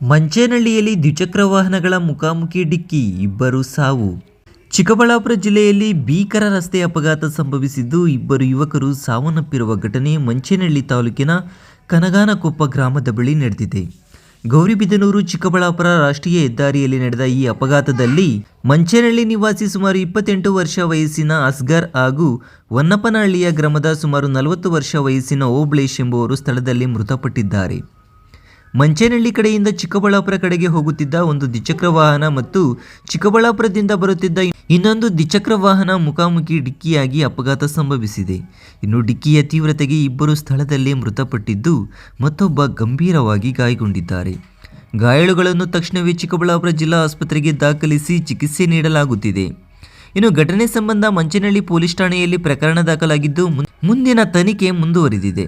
ಮಂಚೇನಹಳ್ಳಿಯಲ್ಲಿ ದ್ವಿಚಕ್ರ ವಾಹನಗಳ ಮುಖಾಮುಖಿ ಡಿಕ್ಕಿ ಇಬ್ಬರು ಸಾವು. ಚಿಕ್ಕಬಳ್ಳಾಪುರ ಜಿಲ್ಲೆಯಲ್ಲಿ ಭೀಕರ ರಸ್ತೆ ಅಪಘಾತ ಸಂಭವಿಸಿದ್ದು ಇಬ್ಬರು ಯುವಕರು ಸಾವನ್ನಪ್ಪಿರುವ ಘಟನೆ ಮಂಚೇನಹಳ್ಳಿ ತಾಲೂಕಿನ ಕನಗಾನಕೊಪ್ಪ ಗ್ರಾಮದ ಬಳಿ ನಡೆದಿದೆ. ಗೌರಿಬಿದನೂರು ಚಿಕ್ಕಬಳ್ಳಾಪುರ ರಾಷ್ಟ್ರೀಯ ಹೆದ್ದಾರಿಯಲ್ಲಿ ನಡೆದ ಈ ಅಪಘಾತದಲ್ಲಿ ಮಂಚೇನಹಳ್ಳಿ ನಿವಾಸಿ ಸುಮಾರು ಇಪ್ಪತ್ತೆಂಟು ವರ್ಷ ವಯಸ್ಸಿನ ಅಸ್ಗರ್ ಹಾಗೂ ಹೊನ್ನಪ್ಪನಹಳ್ಳಿಯ ಗ್ರಾಮದ ಸುಮಾರು ನಲವತ್ತು ವರ್ಷ ವಯಸ್ಸಿನ ಓಬ್ಳೇಶ್ ಎಂಬುವರು ಸ್ಥಳದಲ್ಲಿ ಮೃತಪಟ್ಟಿದ್ದಾರೆ. ಮಂಚೇನಹಳ್ಳಿ ಕಡೆಯಿಂದ ಚಿಕ್ಕಬಳ್ಳಾಪುರ ಕಡೆಗೆ ಹೋಗುತ್ತಿದ್ದ ಒಂದು ದ್ವಿಚಕ್ರ ವಾಹನ ಮತ್ತು ಚಿಕ್ಕಬಳ್ಳಾಪುರದಿಂದ ಬರುತ್ತಿದ್ದ ಇನ್ನೊಂದು ದ್ವಿಚಕ್ರ ವಾಹನ ಮುಖಾಮುಖಿ ಡಿಕ್ಕಿಯಾಗಿ ಅಪಘಾತ ಸಂಭವಿಸಿದೆ. ಇನ್ನು ಡಿಕ್ಕಿಯ ತೀವ್ರತೆಗೆ ಇಬ್ಬರು ಸ್ಥಳದಲ್ಲೇ ಮೃತಪಟ್ಟಿದ್ದು ಮತ್ತೊಬ್ಬ ಗಂಭೀರವಾಗಿ ಗಾಯಗೊಂಡಿದ್ದಾರೆ. ಗಾಯಾಳುಗಳನ್ನು ತಕ್ಷಣವೇ ಚಿಕ್ಕಬಳ್ಳಾಪುರ ಜಿಲ್ಲಾ ಆಸ್ಪತ್ರೆಗೆ ದಾಖಲಿಸಿ ಚಿಕಿತ್ಸೆ ನೀಡಲಾಗುತ್ತಿದೆ. ಇನ್ನು ಘಟನೆ ಸಂಬಂಧ ಮಂಚೇನಹಳ್ಳಿ ಪೊಲೀಸ್ ಠಾಣೆಯಲ್ಲಿ ಪ್ರಕರಣ ದಾಖಲಾಗಿದ್ದು ಮುಂದಿನ ತನಿಖೆ ಮುಂದುವರಿದಿದೆ.